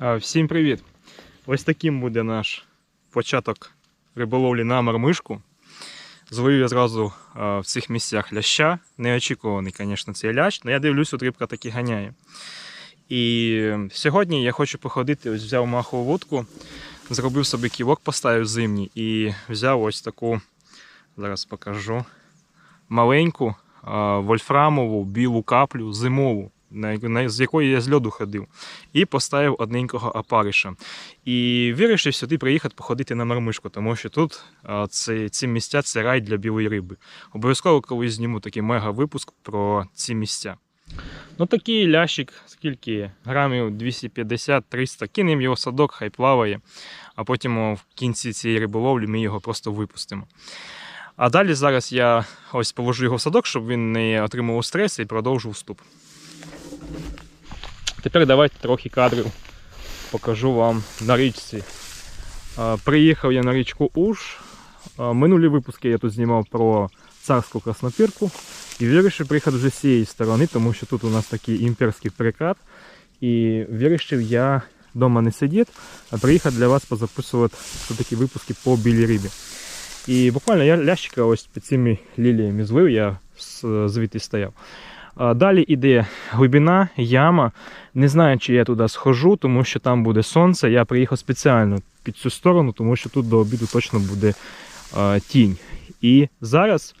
Всім привіт! Ось таким буде наш початок риболовлі на мармишку. Зловив я зразу в цих місцях ляща. Неочікуваний, звісно, цей лящ, але я дивлюсь, от рибка таки ганяє. І сьогодні я хочу походити, ось взяв махову вудку, зробив собі ківок, поставив зимній і взяв ось таку, зараз покажу, маленьку вольфрамову білу каплю зимову, з якої я з льоду ходив, і поставив одненького опариша. І вирішив сюди приїхати походити на мармишку, тому що тут це, ці місця це рай для білої риби. Обов'язково колись зніму такий мега-випуск про ці місця. Ну такий лящик, скільки грамів 250-300, кинемо його в садок, хай плаває, а потім в кінці цієї риболовлі ми його просто випустимо. А далі зараз я ось положу його в садок, щоб він не отримував стрес і продовжу вступ. Тепер давайте трохи кадрів покажу вам на річці. Приїхав я на річку Уж. Минулі випуски я тут знімав про царську краснопірку. І вирішив приїхати вже з цієї сторони, тому що тут у нас такий імперський прикат. І вирішив я вдома не сидіти, а приїхати для вас позаписувати такі випуски по білій рибі. І буквально я лящика ось під цими ліліями злив, я звідти стояв. Далі іде глибина, яма. Не знаю, чи я туди схожу, тому що там буде сонце. Я приїхав спеціально під цю сторону, тому що тут до обіду точно буде тінь. І зараз,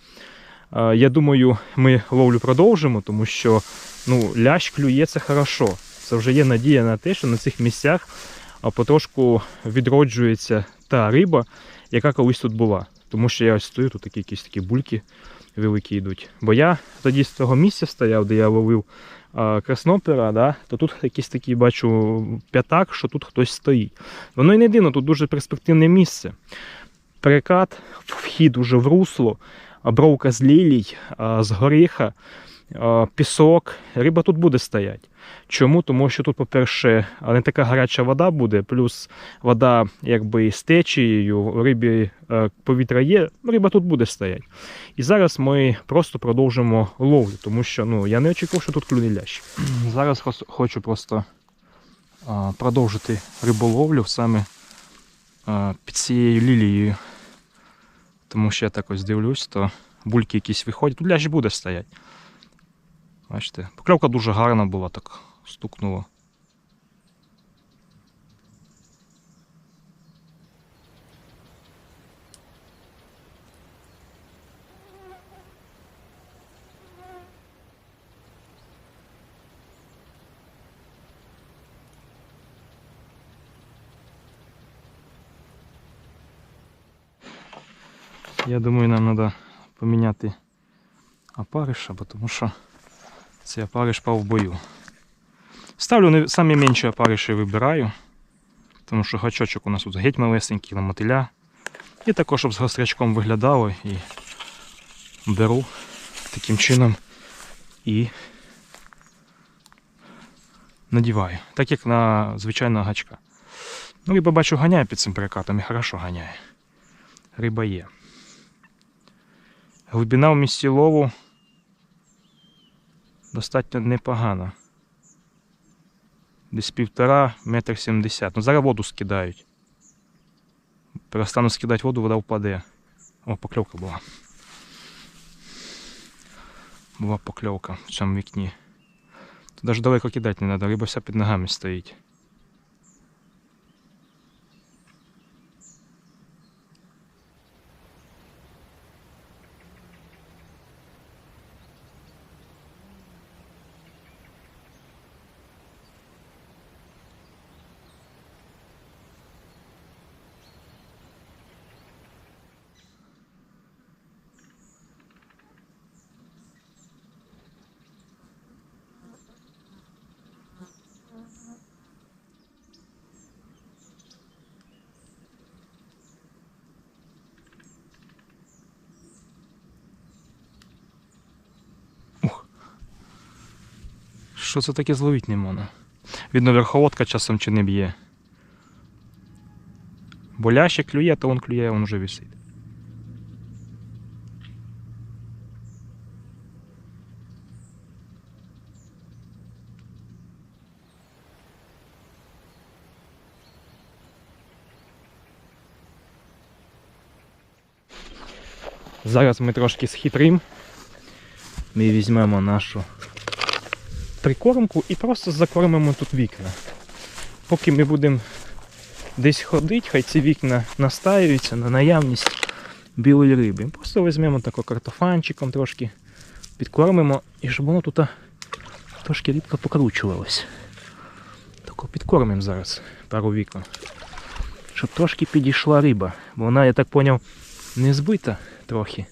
я думаю, ми ловлю продовжимо, тому що ну, лящ клює це хорошо. Це вже є надія на те, що на цих місцях потрошку відроджується та риба, яка колись тут була. Тому що я ось стою, тут якісь такі бульки великі йдуть. Бо я тоді з того місця стояв, де я ловив краснопера, да, то тут якийсь такий бачу п'ятак, що тут хтось стоїть. Воно і не дивно, тут дуже перспективне місце. Перекат, вхід уже в русло, бровка з лілій, з горіха, пісок. Риба тут буде стояти. Чому? Тому що тут, по-перше, не така гаряча вода буде, плюс вода якби з течією, рибі е, повітря є, риба тут буде стояти. І зараз ми просто продовжимо ловлю, тому що ну, я не очікував, що тут клюне лящ. Зараз хочу просто продовжити риболовлю саме під цією лілією. Тому що я так ось дивлюсь, то бульки якісь виходять. Тут лящ буде стояти. Бачите, покльовка дуже гарна була, так стукнуло. Я думаю, нам треба поміняти опариша, тому що цей опариш пав в бою. Ставлю самі менші опариші вибираю, тому що гачочок у нас тут геть малесенький на мотиля. І також, щоб з гострячком виглядало і беру таким чином і надіваю, так як на звичайного гачка. Ну, риба бачу ганяє під цим перекатом і хорошо ганяє. Риба є. Глибина в місці лову достатньо непогана. Десь півтора, метр сімдесят. Ну зараз воду скидають. Перестану скидати воду, вода впаде. О, покльовка була. Була покльовка в цьому вікні. Тут навіть далеко кидати не треба, риба вся під ногами стоїть. Що це таке зловить не можна? Відно верховодка часом чи не б'є. Бо клює, то він клює, він вже висить. Зараз ми трошки схитрим. Ми візьмемо нашу прикормку і просто закормимо тут вікна. Поки ми будемо десь ходити, хай ці вікна настаюються на наявність білої риби. Просто візьмемо тако картофанчиком трошки, підкормимо і щоб воно тут трошки рідко покручувалось. Тако підкормимо зараз пару вікон. Щоб трошки підійшла риба. Бо вона, я так поняв, не збита трохи.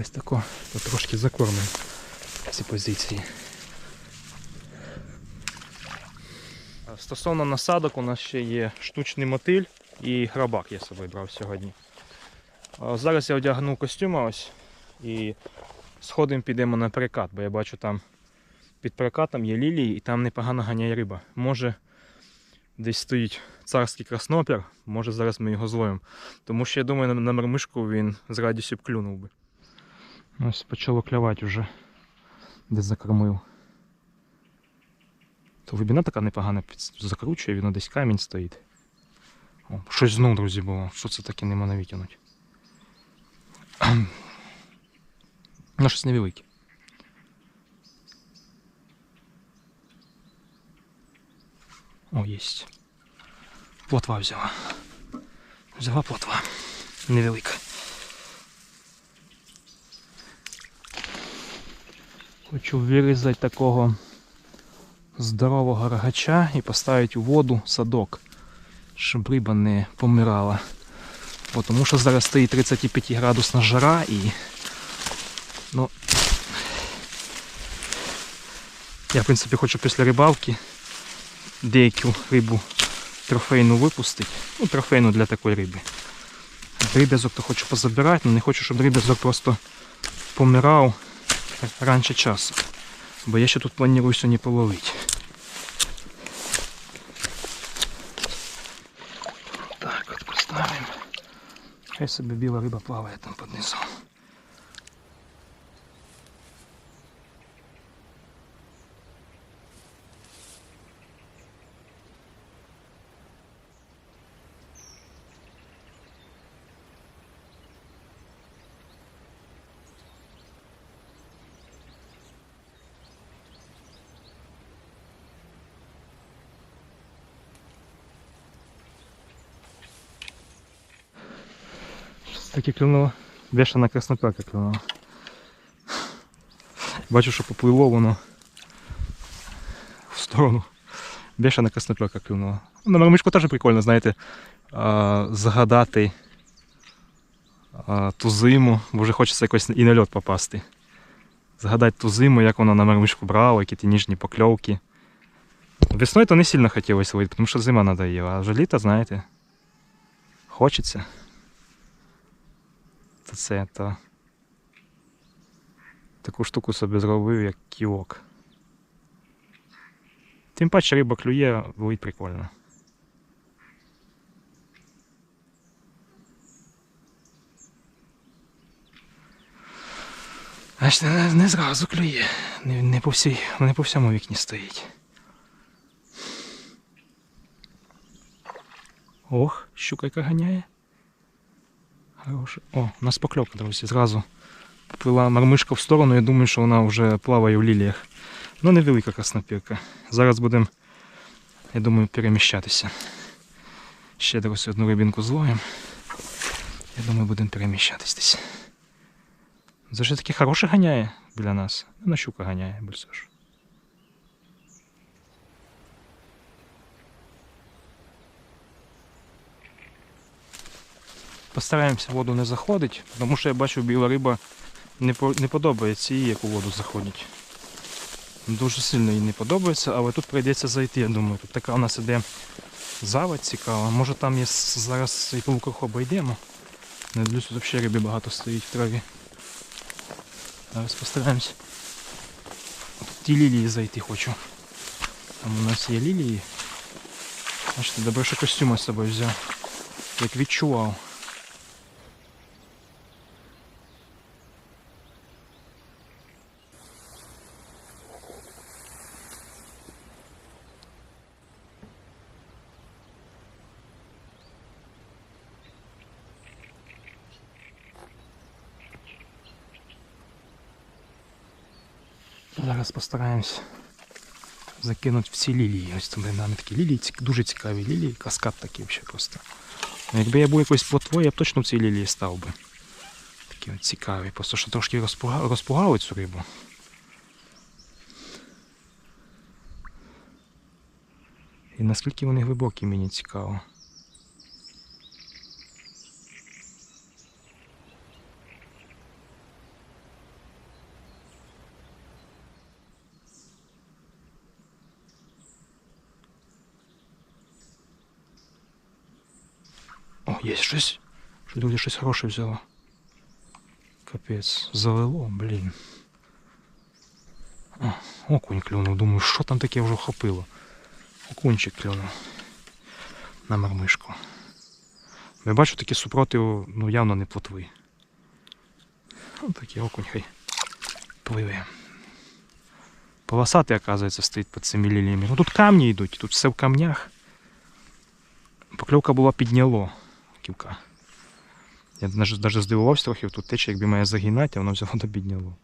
Ось тако трошки закормимо ці позиції. Стосовно насадок, у нас ще є штучний мотиль і грабак я собі брав сьогодні. Зараз я одягну костюма ось і сходимо підемо на перекат, бо я бачу там під перекатом є лілії і там непогано ганяє риба. Може десь стоїть царський краснопір, може зараз ми його зловимо. Тому що я думаю, на, на мармишку він з радістю б клюнув би. Ось почало клявати вже, де закормив. То глибина така непогана закручує, він десь камінь стоїть. О, щось знов, друзі, було. Що це таке не можна витягнути? Ну, щось невелике. О, єсть. Плотва взяла. Взяла плотва. Невелика. Хочу вирізати такого здорового рогача і поставити у воду садок, щоб риба не помирала. Бо тому що зараз стоїть 35 градусна жара і. Ну. Я, в принципі, хочу після рибалки деяку рибу трофейну випустити. Ну, трофейну для такої риби. Дріб'язок то хочу позабирати, але не хочу, щоб дріб'язок просто помирав раніше часу. Бо я ще тут планую сьогодні половити. Так, от поставимо. Хай собі біла риба плаває там під низом. Так і клюнуло. Бешена красноперка клюнула. Бачу, що поплило воно в сторону. Бешена красноперка клюнула. На мармишку теж прикольно, знаєте, згадати ту зиму, бо вже хочеться якось і на льот попасти. Згадати ту зиму, як вона на мармишку брала, які ті ніжні покльовки. Весною то не сильно хотілося вийти, тому що зима надоїла, а вже літо, знаєте, хочеться це то таку штуку собі зробив, як кілок. Тим паче риба клює, ловить прикольно. Аж не, не зразу клює, не, не, по всій, не по всьому вікні стоїть. Ох, щука яка ганяє. Хороше. О, у нас покльовка, друзі. Зразу поплила мармишка в сторону, я думаю, що вона вже плаває в ліліях. Ну, невелика краснопірка. Зараз будемо, я думаю, переміщатися. Ще друзі, одну рибінку зловимо. Я думаю, будемо переміщатись десь. Це ж таки хороше ганяє біля нас. Ну, На щука ганяє більше ж. Постараємося воду не заходити, тому що я бачу, біла риба не, по- не подобається їй, як у воду заходить. Дуже сильно їй не подобається, але тут прийдеться зайти, я думаю. Тут така у нас іде заводь цікава. Може там є зараз і по обійдемо. Не дивлюсь, тут взагалі риби багато стоїть в траві. Зараз в ті лілії зайти хочу. Там у нас є лілії. Бачите, добре, що костюм з собою взяв. Як відчував. Зараз постараємось закинути всі лілії. Ось там нами такі лілії, дуже цікаві лілії, каскад такий взагалі просто. Ну, Якби я був якоюсь плотвою, я б точно в цій лілії став би. Такі цікаві. Просто що трошки розпугали, розпугали цю рибу. І наскільки вони глибокі, мені цікаво. Є щось. Що люди щось хороше взяло. Капець, залило, блін. О, окунь клюнув. Думаю, що там таке вже вхопило. Окунчик клюнув. На мармишку. Я бачу такі супротив, ну явно не плотви. Ось такий окунь хай пливе. Полосатий, оказується, стоїть під цими ліліями. Ну тут камні йдуть, тут все в камнях. Покльовка була підняло ківка. Я навіть здивувався трохи, тут тече, якби має загинати, а воно взяло до підняло.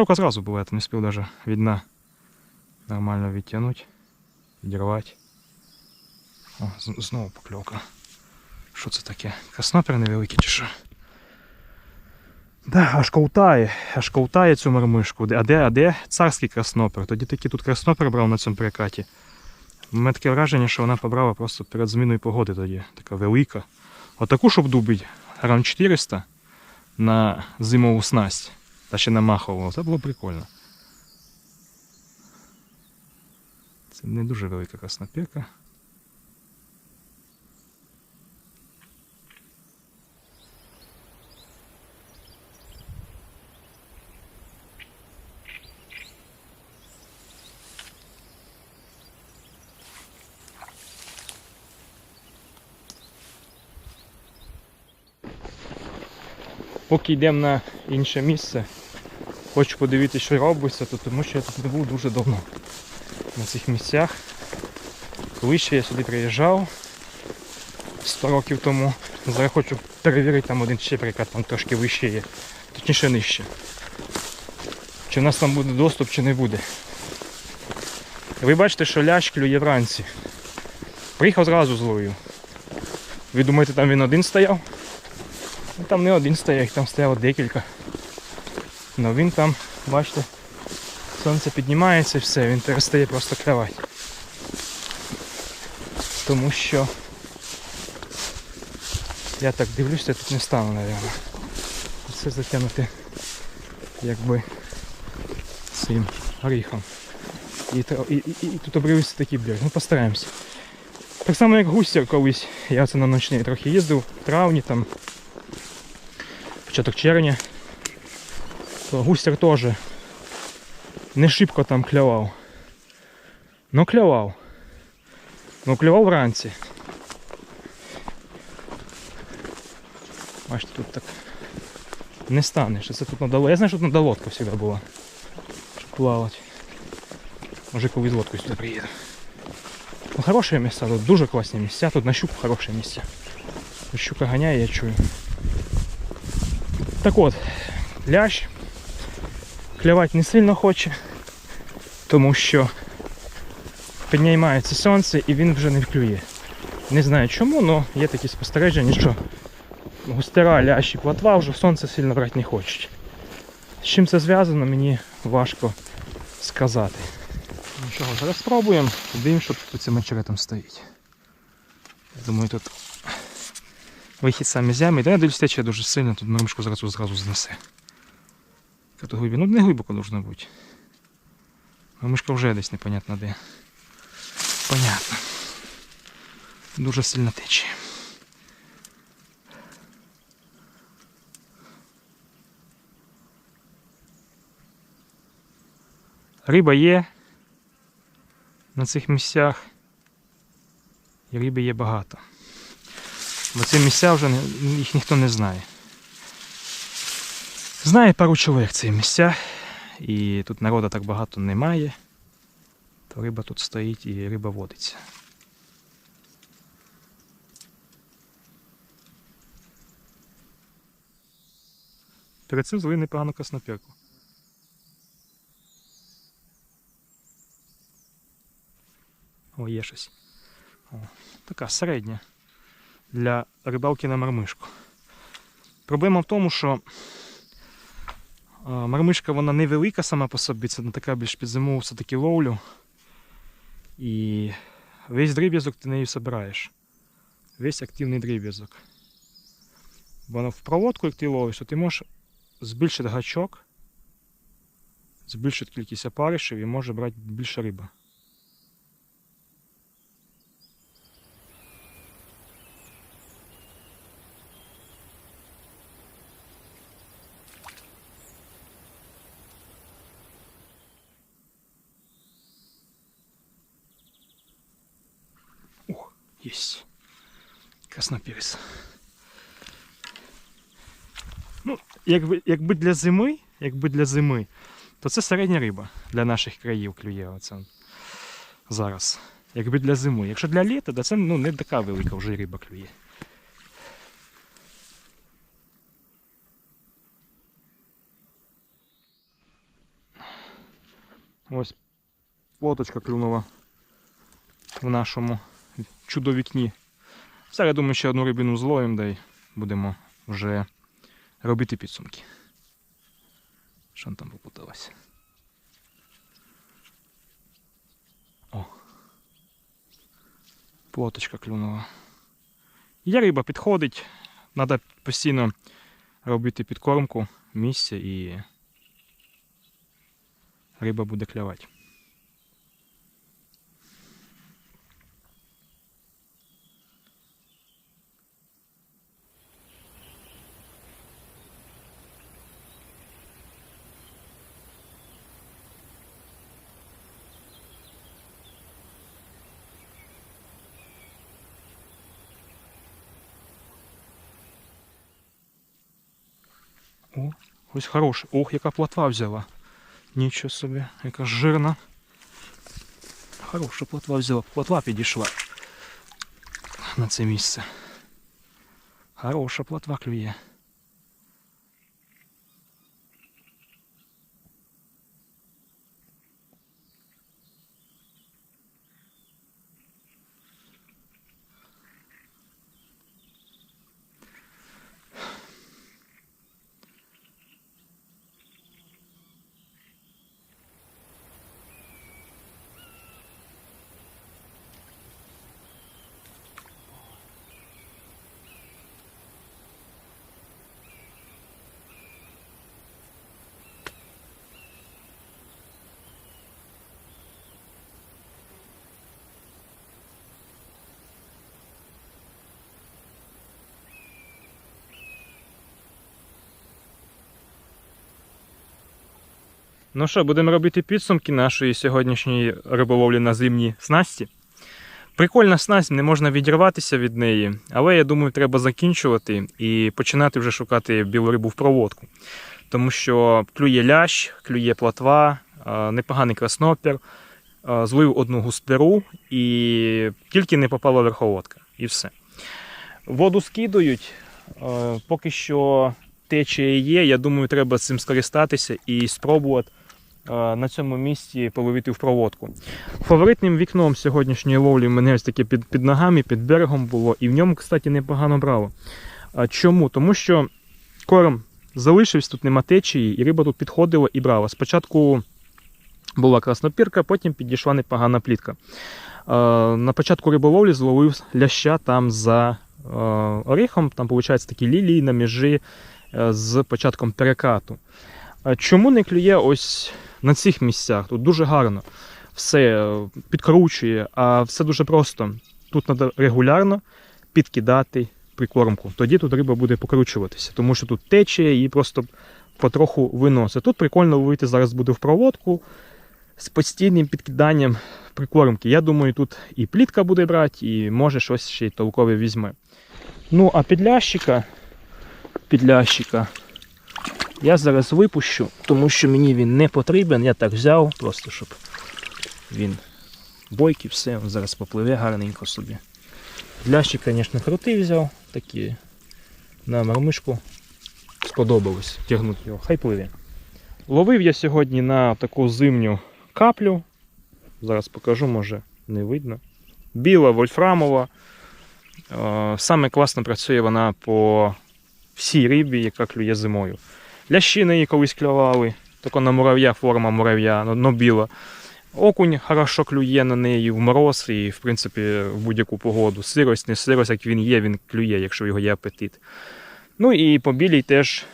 Поклевка сразу была, это не успел даже видна. Нормально відтягнути, відірвати. О, знову покльовка. Що це таке? Краснопер невеликий чи що? Да, аж ковтає, аж ковтає цю мармишку. А де, а де царський краснопер? Тоді такий тут краснопер брав на цьому перекаті. У мене таке враження, що вона побрала просто перед зміною погоди тоді. Така велика. Отаку, щоб дубить, грам 400 на зимову снасть. Та ще на махову. Це було прикольно. Це не дуже велика краснопірка. Поки йдемо на інше місце, хочу подивитися, що робиться тут, тому що я тут не був дуже давно на цих місцях. Колись я сюди приїжджав 100 років тому. Зараз хочу перевірити там один ще прикат, там трошки вище є, точніше нижче. Чи в нас там буде доступ, чи не буде. Ви бачите, що лящ клює вранці. Приїхав зразу зловив. Ви думаєте, там він один стояв? Ну, Там не один стояв, їх там стояло декілька. Ну він там, бачите, сонце піднімається і все, він перестає просто клювати. Тому що я так дивлюся, тут не стану, мабуть. Все затягнути якби цим горіхом. І, і, і, і тут обрився такий бляг. Ну постараємося. Так само як густер колись. Я це на ночний трохи їздив в травні там. Початок червня. То густер теж не шибко там клював. Ну клював. Ну клював вранці. Бачите, тут так не стане, що це тут надало. Я знаю, що тут лодка завжди була. Щоб плавати. Може колись лодку сюди приїду. Ну, хороші місця, тут дуже класні місця, тут на щуку хороше місце. Щука ганяє, я чую. Так от, лящ клювати не сильно хоче, тому що піднімається сонце і він вже не клює. Не знаю чому, але є такі спостереження, що густера, лящ і платва вже сонце сильно брати не хочуть. З чим це зв'язано, мені важко сказати. Нічого, зараз спробуємо. Дивимо, що тут цим очеретом стоїть. Я думаю, тут вихід саме з ями. Та я дивлюсь, тече дуже сильно, тут мормишку зразу зразу знесе. Яка-то. Ну не глибоко должно бути. А мишка вже десь непонятно де. Понятно. Дуже сильно течіє. Риба є на цих місцях. І риби є багато. Бо ці місця вже їх ніхто не знає. Знає пару чоловік ці місця, і тут народу так багато немає, то риба тут стоїть і риба водиться. Перед цим злили непогану краснопірку. О, є щось. О, така середня для рибалки на мармишку. Проблема в тому, що мармишка вона невелика сама по собі, це не така більш під зиму все-таки ловлю. І весь дріб'язок ти нею збираєш. Весь активний дріб'язок. Бо в проводку, як ти ловиш, то ти можеш збільшити гачок, збільшити кількість опаришів і може брати більше риби. Ух, єсть. Краснопіріс. Ну, якби, якби для зими, якби для зими, то це середня риба для наших країв клює оце зараз. Якби для зими. Якщо для літа, то це ну, не така велика вже риба клює. Ось лодочка клюнула в нашому чудовікні. Зараз я думаю, ще одну рибину зловимо, да й будемо вже робити підсумки. Що там попуталося? О. Плоточка клюнула. Є риба підходить. Треба постійно робити підкормку в місці і риба буде клювати. Ось хороший. Ох, яка плотва взяла. Нічого собі, яка жирна. Хороша плотва взяла. Плотва підійшла на це місце. Хороша плотва клює. Ну що, будемо робити підсумки нашої сьогоднішньої риболовлі на зимній снасті. Прикольна снасть, не можна відірватися від неї, але я думаю, треба закінчувати і починати вже шукати білу рибу в проводку. Тому що клює лящ, клює платва, непоганий краснопір, злив одну густеру і тільки не попала верховодка. І все. Воду скидують, поки що течія є. Я думаю, треба цим скористатися і спробувати е, на цьому місці половити в проводку. Фаворитним вікном сьогоднішньої ловлі в мене ось таке під, під ногами, під берегом було, і в ньому, кстати, непогано брало. Чому? Тому що корм залишився, тут нема течії, і риба тут підходила і брала. Спочатку була краснопірка, потім підійшла непогана плітка. Е, На початку риболовлі зловив ляща там за е, оріхом, там, виходить, такі лілії на межі е, з початком перекату. А Чому не клює ось на цих місцях? Тут дуже гарно. Все е, підкручує, а все дуже просто. Тут треба регулярно підкидати прикормку. Тоді тут риба буде покручуватися, тому що тут течія і просто потроху виносить. Тут прикольно вийти зараз буде в проводку, з постійним підкиданням прикормки. Я думаю, тут і плітка буде брати, і може щось ще й толкове візьме. Ну, а підлящика, підлящика я зараз випущу, тому що мені він не потрібен. Я так взяв, просто щоб він бойкий, все, він зараз попливе гарненько собі. Підлящик, звісно, крутий взяв, такі на мармишку сподобалось тягнути його, хай пливе. Ловив я сьогодні на таку зимню каплю. Зараз покажу, може не видно. Біла вольфрамова. Е, Саме класно працює вона по всій рибі, яка клює зимою. Лящі на її колись клювали, тако на мурав'я форма мурав'я, но, біла. Окунь хорошо клює на неї в мороз і, в принципі, в будь-яку погоду. Сирость, не сирость, як він є, він клює, якщо його є апетит. Ну і по білій теж,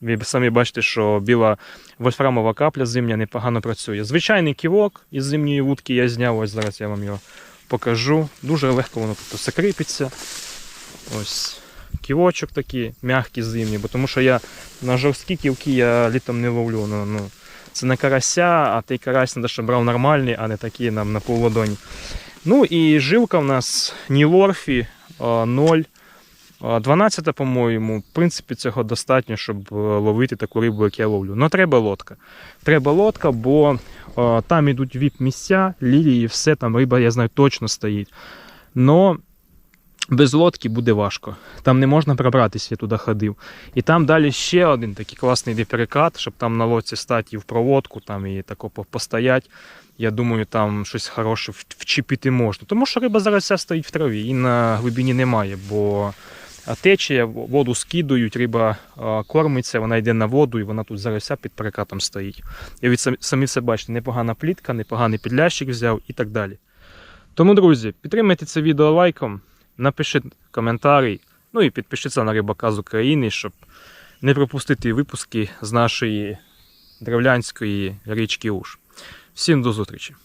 ви самі бачите, що біла вольфрамова капля зимня непогано працює. Звичайний ківок із зимньої вудки я зняв, ось зараз я вам його покажу. Дуже легко воно тут все кріпиться. Ось ківочок такий, м'який зимній, бо тому що я на жорсткі ківки я літом не ловлю. Ну, ну, це не карася, а той карась треба, щоб брав нормальний, а не такі нам на полладоні. Ну і жилка в нас Нілорфі 0. 12, по-моєму, в принципі, цього достатньо, щоб е, ловити таку рибу, як я ловлю. Ну, треба лодка. Треба лодка, бо е, там йдуть віп місця, лілії, все, там риба, я знаю, точно стоїть. Но без лодки буде важко. Там не можна пробратися, я туди ходив. І там далі ще один такий класний йде перекат, щоб там на лодці стати і в проводку, там і тако постоять. Я думаю, там щось хороше вчепити можна. Тому що риба зараз вся стоїть в траві і на глибині немає, бо течія, воду скидують, риба кормиться, вона йде на воду і вона тут зараз вся під перекатом стоїть. І самі, самі все бачите, непогана плітка, непоганий підлящик взяв і так далі. Тому, друзі, підтримайте це відео лайком, напишіть коментарі, ну і підпишіться на Рибака з України, щоб не пропустити випуски з нашої древлянської річки Уж. Всім до зустрічі!